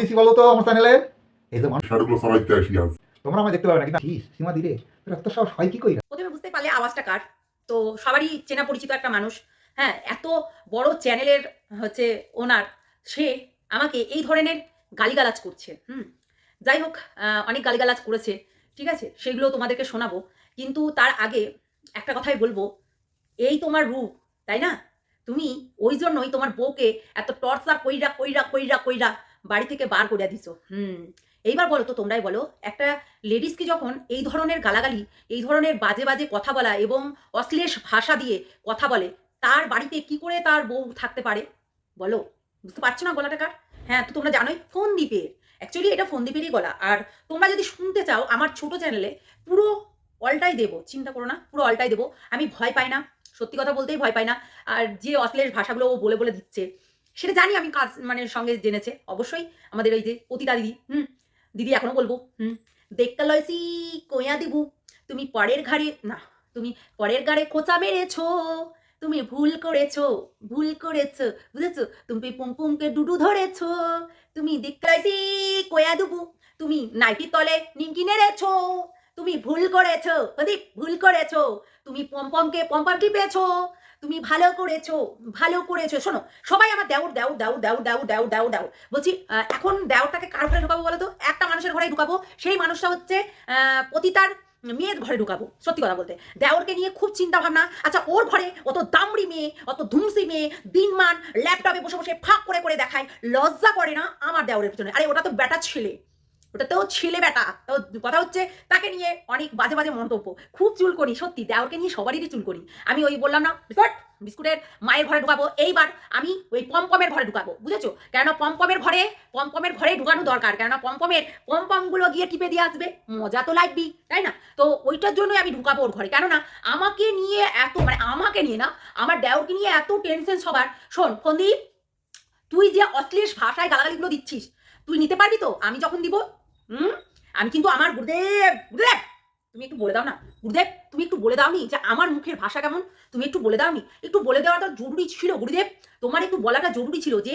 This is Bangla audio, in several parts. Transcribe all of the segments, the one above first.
দিছি বলো তো আমার চ্যানেলে এই যে মানুষ শাড়িগুলো সরাইতে আসি আজ। তোমরা আমার দেখতে পাবে না কিন্তু কি সীমা দিলে। সাহস হয় কি কইরা প্রথমে বুঝতে পারলে আওয়াজটা কার। তো সবারই চেনা পরিচিত একটা মানুষ। হ্যাঁ এত বড় চ্যানেলের হচ্ছে ওনার সে আমাকে এই ধরনের গালিগালাজ করছে। হুম যাই হোক আহ, অনেক গালিগালাজ করেছে ঠিক আছে? সেগুলো তোমাদেরকে শোনাবো। কিন্তু তার আগে একটা কথাই বলব। এই তোমার রূপ তাই না? তুমি ওই জন্যই তোমার বউকে এত টর্চার কইরা কইরা কইরা কইরা বাড়ি থেকে বার করে দিছো। হুম। এইবার বলো তো তোমরাই বলো, একটা লেডিসকে যখন এই ধরনের গালাগালি, এই ধরনের বাজে বাজে কথা বলা এবং অশ্লীল ভাষা দিয়ে কথা বলে, তার বাড়িতে কি করে তার বউ থাকতে পারে? বলো। বুঝতে পারছ না গলাটা কার? হ্যাঁ তো তোমরা জানোই ফোন দ্বীপের অ্যাকচুয়ালি এটা ফোন দ্বীপেরই গলা। আর তোমরা যদি শুনতে চাও, আমার ছোট চ্যানেলে পুরো অলটাই দেবো। চিন্তা করো না, পুরো অলটাই দেবো। আমি ভয় পাই না, সত্যি কথা বলতেই ভয় পাই না। আর যে অশ্লীল ভাষাগুলো ও বলে বলে দিচ্ছে সেটা জানি আমি কাজ মানে সঙ্গে জেনেছে। অবশ্যই আমাদের ওই যে পতিতা দিদি, হুম, দিদি এখনও বলব, হুম দেখতে লয়সি কইয়া দিবু, তুমি পরের ঘাড়ে, না, তুমি পরের গাড়ে খোঁচা মেরেছো, তুমি ভুল করেছ ভুল করেছ, বুঝেছ? তুমি পুমপুমকে ডুডু ধরেছো, তুমি দেখতে লয়সি কইয়া দিবু, তুমি নাইটির তলে নিমকি নেড়েছো, তুমি ভুল করেছ, প্রদীপ, ভুল করেছ, তুমি পম্পমকে পম্পম টিপেছো তুমি ভালো করেছ ভালো করেছ। শোনো, সবাই আমার দেউর দেউর দেউর দেউর দেউর দেউর দেউর দেউর বলছি এখন দেওরটাকে কার ঘরে ঢুকাবো বলো তো একটা মানুষের ঘরে ঢুকাবো, সেই মানুষটা হচ্ছে পতিতার মেয়ের ঘরে ঢুকাবো, সত্যি কথা বলতে। দেওরকে নিয়ে খুব চিন্তা ভাবনা আচ্ছা ওর ঘরে অত দামড়ি মেয়ে, অত ধুমসি মেয়ে, দিনমান, ল্যাপটপে বসে বসে ফাঁক করে করে দেখায়, লজ্জা করে না আমার দেওরের পিছনে। আরে, ওটা তো বেটা ছেলে। ওটা তো ছেলে বেটা। তো কথা হচ্ছে, তাকে নিয়ে অনেক বাজে বাজে মন্তব্য। খুব চুল করি, সত্যি দেওরকে নিয়ে সবারই চুল করি। আমি ওই বললাম না, বিস্কুট, বিস্কুটের মায়ের ঘরে ঢুকাবো। এইবার আমি ওই পমপমের ঘরে ঢুকাবো, বুঝেছ? কেননা পমপমের ঘরে পমপমের ঘরে ঢুকানো দরকার। কেননা পমপমের, পমপমগুলো গিয়ে টিপে দিয়ে আসবে, মজা তো লাগবেই, তাই না? তো ওইটার জন্যই আমি ঢুকাবো ওর ঘরে। কেননা আমাকে নিয়ে এত মানে আমাকে নিয়ে না, আমার দেওরকে নিয়ে এত টেনশন সবার। শোন ফন্দীপ তুই যে অশ্লীল ভাষায় গালাগালিগুলো দিচ্ছিস, তুই নিতে পারবি তো? আমি যখন দিব হুম? আমি কিন্তু আমার গুরুদেব গুরুদেব! তুমি একটু বলে দাও না গুরুদেব, তুমি একটু বলে দাওনি যে আমার মুখের ভাষা কেমন? তুমি একটু বলে দাওনি। একটু বলে দেওয়াটা জরুরি ছিল, গুরুদেব। তোমার একটু বলাটা জরুরি ছিল যে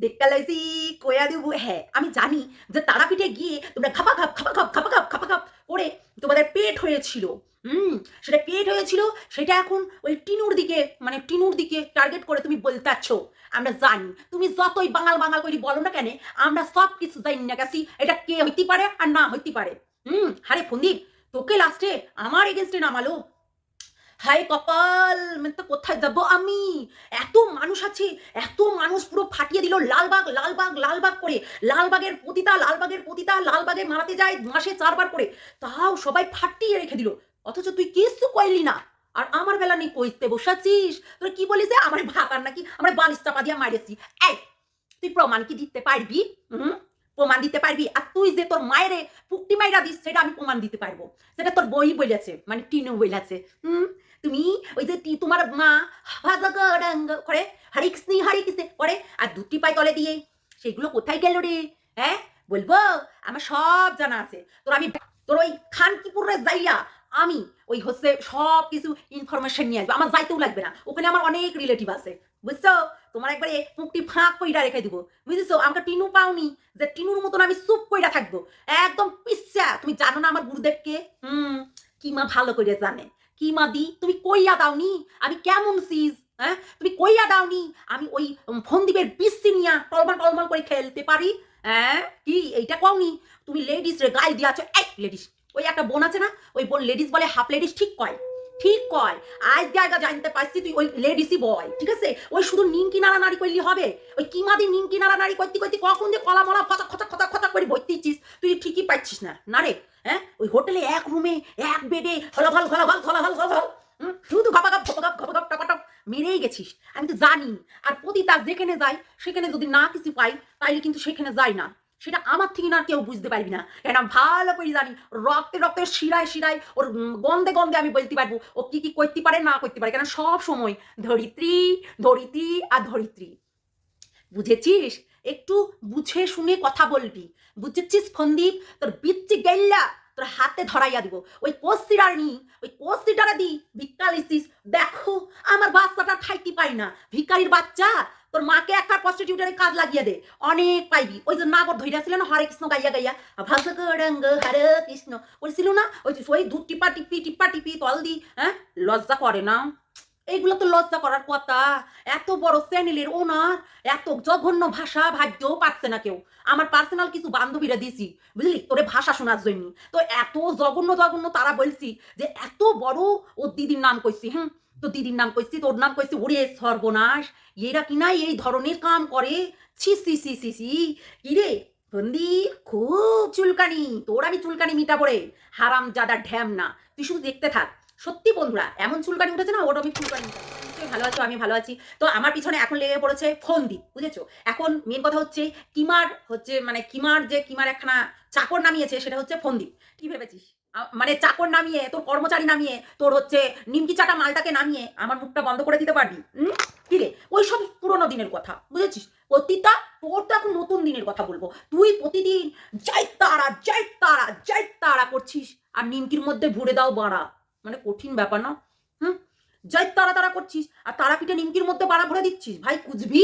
দেখতে লাইছি কয়া দেবো? হ্যাঁ আমি জানি যে তারাপীঠে গিয়ে তোমরা খাপা খাপ খাপা খাপ খাপা খাপ খাপা খাপ করে তোমাদের পেট হয়েছিল। হুম, সেটা পেট হয়েছিল, সেটা এখন ওই টিনুর দিকে মানে টিনুর দিকে টার্গেট করে তুমি বলতে আছো আমরা জানি, তুমি যতই বাঙাল বাঙাল করি বলো না কেন, আমরা সব কিছু জানি না গেছি এটা কে হইতে পারে আর না হইতে পারে। হুম হারে ফন্দীপ তোকে লাস্টে আমার এগেনস্টে নামালো। হাই কপাল মানে তো কোথায় যাব আমি? এত মানুষ আছে, এত মানুষ পুরো ফাটিয়ে দিল, লালবাগ লালবাগ লালবাগ করে। লালবাগের পতিতা লালবাগের পতিতা, লালবাগে মারাতে যায় মাসে চারবার করে। তাও সবাই ফাটিয়ে রেখে দিল। অথচ তুই কিছু কইলি না। আর আমার বেলা নেই কইতে বসাছিস তোর কি বলিস আমার ভাত আর নাকি আমার বালিশ চাপা দিয়ে মারেছি। এই, তুই প্রমাণ কি দিতে পারবি? হুম? প্রমাণ দিতে পারবি? আর তুই যে তোর মায়েরে পুকটি মাইরা দিস, সেটা আমি প্রমাণ দিতে পারব। সেটা তোর বই বলেছে মানে টিনু বলেছে। হুম? তুমি ওই যে তোমার মা হাজাগাডাঙ্গ করে হারি কৃষ্ণি হারি কৃষ্ণে করে, আর দুটি পাই তলে দিয়ে, সেগুলো কোথায় গেল রে? হ্যাঁ? বলব? আমার সব জানা আছে। তোর আমি তোর ওই খানকিপুরের যাইয়া আমি ওই হচ্ছে সব কিছু ইনফরমেশন নিয়ে আসব। আমার যাইতেও লাগবে না। ওখানে আমার অনেক রিলেটিভ আছে। বুঝছ? তোমার একবারে মুখটি ফাঁক কইরা রেখে দিব। বুঝেছ? আমাকে টিনু পাওনি যে টিনুর মতন আমি চুপ কইরা থাকব। একদম পিচ্ছা তুমি জানো না আমার গুরুদেবকে? হুম, কি মা ভালো করে জানে। কি মা দি? তুমি কইয়া দাওনি? আমি কেমন সিজ হ্যাঁ? তুমি কইয়া দাওনি? আমি ওই ফন্দীপের বিস্তি নিয়া টলমল টলমল করে খেলতে পারি? হ্যাঁ? কি? এইটা কওনি? তুমি লেডিস রে গায়ে দিয়াছো। এই লেডিস ওই একটা বোন আছে না, ওই বোন লেডিস বলে হাফ লেডিস ঠিক কয় ঠিক কয়। আজ জায়গা জানতে পারছি তুই ওই লেডিসই বয় ঠিক আছে? ওই শুধু নিমকি নাড়া নাড়ি করলি হবে, ওই কিমাদি নিমকি নাড়া নাড়ি করতে করতে কখন যে কলা মলা খচা খচা খচা খচা করে বইতেছিস তুই ঠিকই পাচ্ছিস না না রে হ্যাঁ? ওই হোটেলে এক রুমে এক বেডে হলাভাল হলাভাল হলাভাল হলাভাল শুধু ঘপাঘপ ঘপাঘপ ঘপাঘপ টপাটপ মেরেই গেছিস। আমি তো জানি, আর প্রতিটা যেখানে যাই সেখানে যদি না কিছু পাই, তাইলে কিন্তু সেখানে যাই না। সেটা আমার থেকে না কেউ বুঝতে পারবি না। কেন ভালো করে জানি, রক্তে রক্তে শিরায় শিরায় ওর গন্ধে গন্ধে আমি বলতে পারব, ও কি কি করতে পারে, না করতে পারে। কেন সব সময় ধরিত্রী ধরিত্রী আর ধরিত্রী। বুঝেছিস? একটু বুঝে শুনে কথা বলবি। বুঝেছিস ফন্দীপ তোর বিচ্ছি গেল্লা তোর হাতে ধরাইয়া দিব। ওই কোস্তিটার নি ওই কোস্তিটারা দি, ভিক্ষা দেখো, আমার বাচ্চাটা খাইতে পাই না। ভিকারির বাচ্চা তোর মাকে একটা প্রস্টিটিউটারে কাজ লাগিয়ে দে। অনেক পাইবি। ওই যে নাগর ধইরা ছিল না, হরে কৃষ্ণ গাইয়া গাইয়া ভগরঙ্গ হরে কৃষ্ণ। বলছিল না? ওই যে ওই দুধ টিপা টিপি টিপা টিপি, তল দি হ্যাঁ? লজ্জা করে না? এইগুলো তো লজ্জা করার কথা। এত বড় চ্যানেলের ওনার এত জঘন্য ভাষা ভাবতেও পারছে না কেউ। আমার পার্সোনাল কিছু বান্ধবীরা দিছি বুঝলি? তোরে ভাষা শোনার জন্য। তো এত জঘন্য জঘন্য তারা বলছি যে, এত বড় ও দিদির নাম কইছি, হুম? তো দিদির নাম কইছি, তোর নাম কইছি, ওরে সর্বনাশ। এরা কিনা এই ধরনের কাম করে? ছি সি সি সি সি কিরে বন্দি, খুব চুলকানি। তোর আমি চুলকানি মিটা পড়ে। হারাম জাদা ঢ্যাম না। তুই শুধু দেখতে থাক। সত্যি বন্ধুরা, এমন চুলকানি উঠেছে না ওর আমি চুলকানি ভালো আছো, আমি ভালো আছি। তো আমার পিছনে এখন লেগে পড়েছে ফন্দি, বুঝেছ? এখন মেন কথা হচ্ছে, কিমার হচ্ছে মানে কিমার যে কিমার একখানা চাকর নামিয়েছে, সেটা হচ্ছে ফন্দি। কি ভেবেছিস? মানে চাকর নামিয়ে, তোর কর্মচারী নামিয়ে, তোর হচ্ছে নিমকি চাটা মালটাকে নামিয়ে আমার মুখটা বন্ধ করে দিতে পারবি? কি রে? ওই সব পুরোনো দিনের কথা, বুঝেছিস? প্রতিটা তোর তো এখন নতুন দিনের কথা বলব। তুই প্রতিদিন যাই তারা যাই তারা যাই তারা করছিস, আর নিমকির মধ্যে ভরে দাও বাড়া। মানে কঠিন ব্যাপার না? হুম? যাই তারা তারা করছিস, আর তারাপীঠে নিমকির মধ্যে বাড়া ভরে দিচ্ছিস? ভাই কুচবি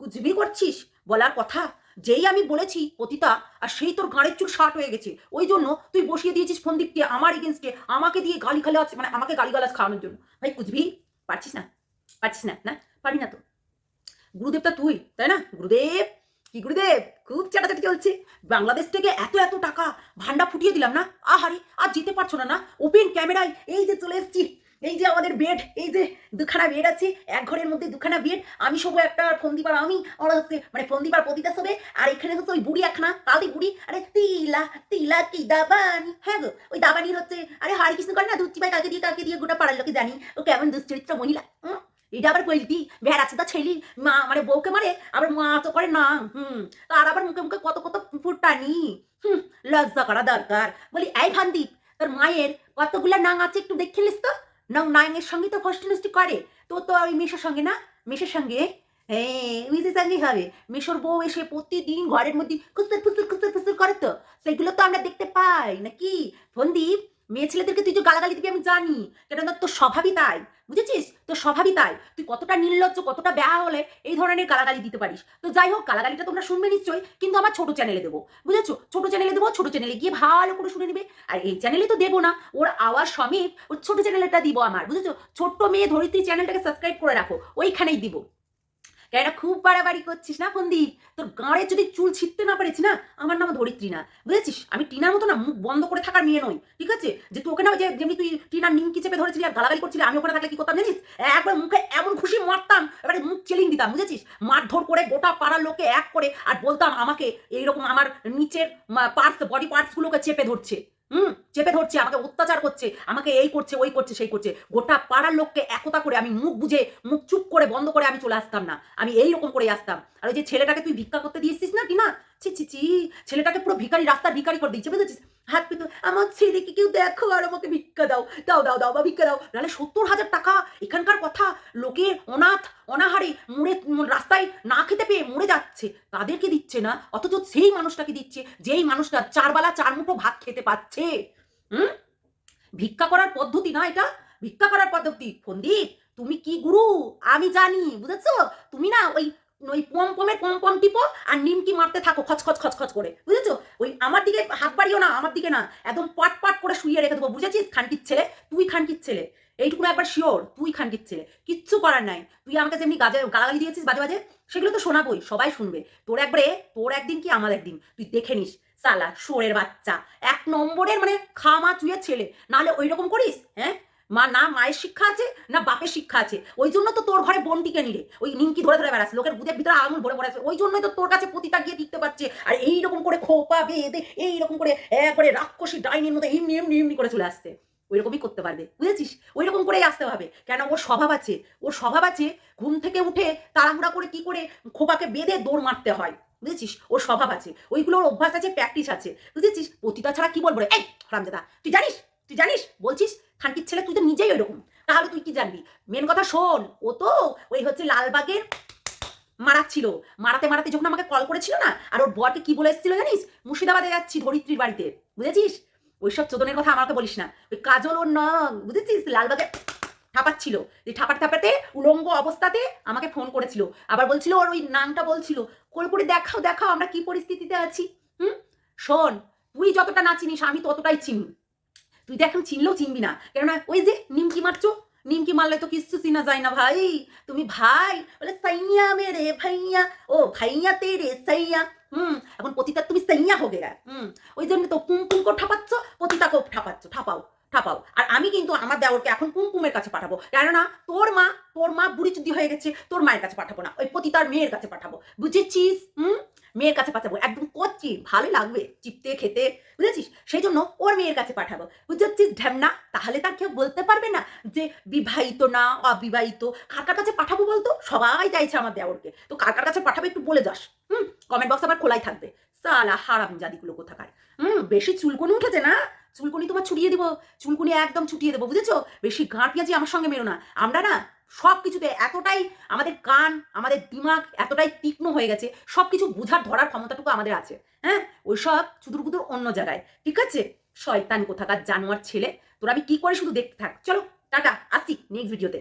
কুচবি করছিস? বলার কথা? যেই আমি বলেছি, পতিতা, আর সেই তোর গাঁড়ের চুল শার্ট হয়ে গেছে। ওই জন্য তুই বসিয়ে দিয়েছিস ফন্দীপকে আমার এগেনস্টে আমাকে দিয়ে গালি খালে মানে আমাকে গালি গালাজ খাওয়ানোর জন্য। ভাই কুচবি পারছিস না? পারছিস না? না? পারবি না তো? গুরুদেবটা তুই, তাই না? গুরুদেব, কি গুরুদেব? খুব চাটাচাটি চলছে। বাংলাদেশ থেকে এত এত টাকা ভান্ডা ফুটিয়ে দিলাম না? আহারে, আর যেতে পারছ না না? ওপেন ক্যামেরায় এই যে চলে এসেছি। এই যে আমাদের বেড, এই যে দুখানা বেড আছে, এক ঘরের মধ্যে দুখানা বেড, আমি সব একটা আর ফন্দিপার আমি ওরা হচ্ছে মানে ফন্দিপার পতিতা সবে আর এখানে হচ্ছে ওই বুড়ি একখানা কালদি বুড়ি, আরে তিলা তিলা কি দাবানি হ্যাঁ গো, ওই দাবানির হচ্ছে, আরে হারি কৃষ্ণ করে না দুচ্ছি ভাই কাকে দিয়ে কাকে দিয়ে গোটা পাড়ার লোকে জানি, ও কেমন দুশ্চরিত্র মহিলা এটা আবার বলতি ভেড় আছে তা ছেলি, মা মানে বউকে মারে, আবার মা তো করে না, হুম, তার আবার মুখে মুখে কত কত ফুটানি, হুম, লজ্জা করা দরকার, বলি, এই ভান্দিপ, তোর মায়ের কতগুলা নাং আছে একটু দেখে নিস তো নং নাইনের সঙ্গে তো ফষ্টি করে। তো তো ওই মেশোর সঙ্গে না? মেশোর সঙ্গে মিসের সঙ্গেই হবে। মেশোর বউ এসে প্রতিদিন ঘরের মধ্যে কুস্তুর ফুস্তুর খুঁজতে ফুস্তুর করে তো। সেগুলো তো আমরা দেখতে পাই, নাকি? ফন্দীপ মেয়ে ছেলেদেরকে তুই যে গালাগালি দিবি আমি জানি। কেননা তোর স্বভাবই তাই। বুঝেছিস? তোর স্বভাবই তাই। তুই কতটা নির্লজ্জ, কতটা ব্যাহা হলে এই ধরনের গালাগালি দিতে পারিস। তো যাই হোক, গালাগালিটা তোমরা শুনবে নিশ্চয়ই, কিন্তু আমার ছোট চ্যানেলে দেবো। বুঝেছ? ছোট চ্যানেলে দেবো, ছোট চ্যানেলে গিয়ে ভালো করে শুনে নিবে। আর এই চ্যানেলে তো দেবো না, ওর আওয়াজ সমেত ওর ছোট চ্যানেলটা দিব আমার। বুঝেছ? ছোট্ট মেয়ে ধরিত্রী চ্যানেলটাকে সাবস্ক্রাইব করে রাখো, ওইখানেই দিব। কেন খুব বাড়াবাড়ি করছিস না ফন্দীপ তোর গাঁড়ে যদি চুল ছিটতে না পারিস না, আমার নাম ধরিত্রী না। বুঝেছিস? আমি টিনার মতো না, মুখ বন্ধ করে থাকার মেয়ে নই, ঠিক আছে? যে তোকে না যেমনি তুই টিনার নিমকি চেপে ধরেছিলি আর গালাগালি করছিলি, আমি ওখানে থাকলে কি করতাম জানিস? একবার মুখে এমন খুশি মারতাম, এবারে মুখ চেলিং দিতাম, বুঝেছিস? মারধর করে গোটা পাড়ার লোকে এক করে, আর বলতাম আমাকে এইরকম আমার নিচের পার্টস বডি পার্টসগুলোকে চেপে ধরছে। চেপে ধরছে, আমাকে অত্যাচার করছে, আমাকে এই করছে, ওই করছে, সেই করছে। গোটা পাড়ার লোককে একতা করে আমি মুখ বুঝে মুখ চুপ করে বন্ধ করে আমি চলে আসতাম না। আমি এই রকম করে আসতাম। আর ওই যে ছেলেটাকে তুই ভিক্ষা করতে দিয়েছিস না কি না? ছি ছি ছি, ছেলেটাকে পুরো ভিখারি রাস্তার ভিখারি করে দিচ্ছে বুঝেছিস? হাত পেতো আমার ছেলেকে কেউ দেখো আর আমাকে ভিক্ষা দাও দাও দাও দাও, বা ভিক্ষা দাও। নাহলে সত্তর হাজার টাকা এখানকার কথা লোকের অনাথ, অনাহারে মুড়ে রাস্তায় না খেতে পেয়ে মরে যাচ্ছে। তাদেরকে দিচ্ছে না, অথচ সেই মানুষটাকে দিচ্ছে, যেই মানুষটা চারবেলা চার মুঠো ভাত খেতে পাচ্ছে হুম? ভিক্ষা করার পদ্ধতি না এটা? ভিক্ষা করার পদ্ধতি। ফন্দীপ তুমি কি গুরু? আমি জানি, বুঝেছ? তুমি না ওই ওই পম পমের পম পম টিপো আর নিমকি মারতে থাকো খচ খচ খচ খচ করে, বুঝেছ? ওই আমার দিকে হাত বাড়িও না, আমার দিকে না। একদম পাট পাট করে শুয়ে রেখে দেবো, বুঝেছিস? খানকির ছেলে, তুই খানকির ছেলে। এইটুকু একবার শিওর তুই খানকির ছেলে। কিচ্ছু করার নাই। তুই আমাকে যেমনি গাজে, গালাগালি দিয়েছিস বাজে বাজে, সেগুলো তো শোনাবই, সবাই শুনবে। তোর একবারে, তোর একদিন কি আমার একদিন? তুই দেখে নিস। সালা শোরের বাচ্চা। এক নম্বরের মানে খামা চুয়ে ছেলে। নাহলে ওই রকম করিস হ্যাঁ? মা, না মায়ের শিক্ষা আছে, না বাপের শিক্ষা আছে। ওই জন্য তো তোর ঘরে বন্টিকে নিলে? ওই নিমকি ধরে ধরে বেড়াচ্ছে, লোকের বুধের ভিতরে আঙুল ভরে ভরে আছে। ওই জন্যই তো তোর কাছে পতিতা গিয়ে টিকতে পারছে। আর এইরকম করে খোপা বেঁধে, এইরকম করে একবারে রাক্ষসী ডাইনির মতো এমনি এমনি এমনি করে চলে আসছে। ওই রকমই করতে পারবে, বুঝেছিস? ওই রকম করেই আসতে হবে। কেন? ওর স্বভাব আছে। ওর স্বভাব আছে, ঘুম থেকে উঠে তাড়াহুড়া করে কি করে খোপাকে বেঁধে দৌড় মারতে হয়। বুঝেছিস? ওর স্বভাব আছে। ওইগুলোর অভ্যাস আছে প্র্যাকটিস আছে। বুঝেছিস? পতিতা ছাড়া কি বলব রে? এই, হারামজাদা, তুই জানিস? তুই জানিস? বলছিস? খানকির ছেলে তুই তো নিজেই ওইরকম। তাহলে তুই কি জানবি? মেন কথা শোন, ও তো ওই হচ্ছে লালবাগের মারাচ্ছিল মারাতে মারাতে যখন আমাকে কল করেছিল না, আর ওর বরকে কি বলে এসেছিল জানিস? মুর্শিদাবাদে যাচ্ছি ধরিত্রীর বাড়িতে। বুঝেছিস? ওইসব চোদনের কথা আমাকে বলিস না। ওই কাজল ওর ন, বুঝেছিস? লালবাগে ঠাপাচ্ছিল। যে ঠাপাতে ঠাপাতে উলঙ্গ অবস্থাতে আমাকে ফোন করেছিল। আবার বলছিল, ওর ওই নামটা বলছিল করে করে দেখাও দেখাও আমরা কি পরিস্থিতিতে আছি, হুম? শোন, তুই যতটা না চিনিস, আমি ততটাই চিনি। তুই এখন চিনলেও চিনবি না। কেননা ওই যে নিমকি মারছো, নিমকি মারলে তো কিচ্ছু চিনা যায় না ভাই। তুমি ভাই, বলে, সাইয়া মেরে ভাইয়া, ও ভাইয়া তে রে সাইয়া। হুম, এখন পতিতা তুমি সাইয়া হো গেয়া, হুম। ওই জন্য তো কুমকুমকে ঠাপাচ্ছ পতিতাকেও ঠাপাচ্ছ, ঠাপাও। ঠাপাও আর আমি কিন্তু আমার দেওরকে এখন কুমকুমের কাছে পাঠাবো। কেননা তোর মা তোর মা বুড়ি চুদি হয়ে গেছে, তোর মায়ের কাছে পাঠাবো না। ওই পতিতার মেয়ের কাছে পাঠাবো। বুঝেছিস? হুম? মেয়ের কাছে পাঠাবো। একদম কচ্ছি ভালোই লাগবে, চিপতে, খেতে। বুঝেছিস? সেই জন্য ওর মেয়ের কাছে পাঠাবো। বুঝেছিস, ঢ্যামনা? তাহলে তার কেউ বলতে পারবে না যে বিবাহিত না অবিবাহিত। কার কার কাছে পাঠাবো বলতো? সবাই চাইছে আমার দেওরকে। তো কার কার কাছে পাঠাবো একটু বলে যাস। হুম? কমেন্ট বক্স আবার খোলাই থাকবে। সালা হারাম জাদিগুলো কোথাকার? হুম? বেশি চুলকোনো উঠেছে না? চুলকনি তোমার ছুটিয়ে দিব, চুলকুনি একদম ছুটিয়ে দেবো, বুঝেছ? বেশি গাঁট পেঁয়াজি আমার সঙ্গে মেরো না। আমরা না সব কিছুতে এতটাই আমাদের কান, আমাদের দিমাগ এতটাই তীক্ষ্ণ হয়ে গেছে সব কিছু বোঝার, ধরার ক্ষমতাটুকু আমাদের আছে। হ্যাঁ? ওই সব চুদুর কুদুর অন্য জায়গায়। ঠিক আছে? শয়তান কোথাকার জানোয়ার ছেলে, তোরা আমি কি করে শুধু দেখতে থাক? চলো, টাটা আসি নেক্সট ভিডিওতে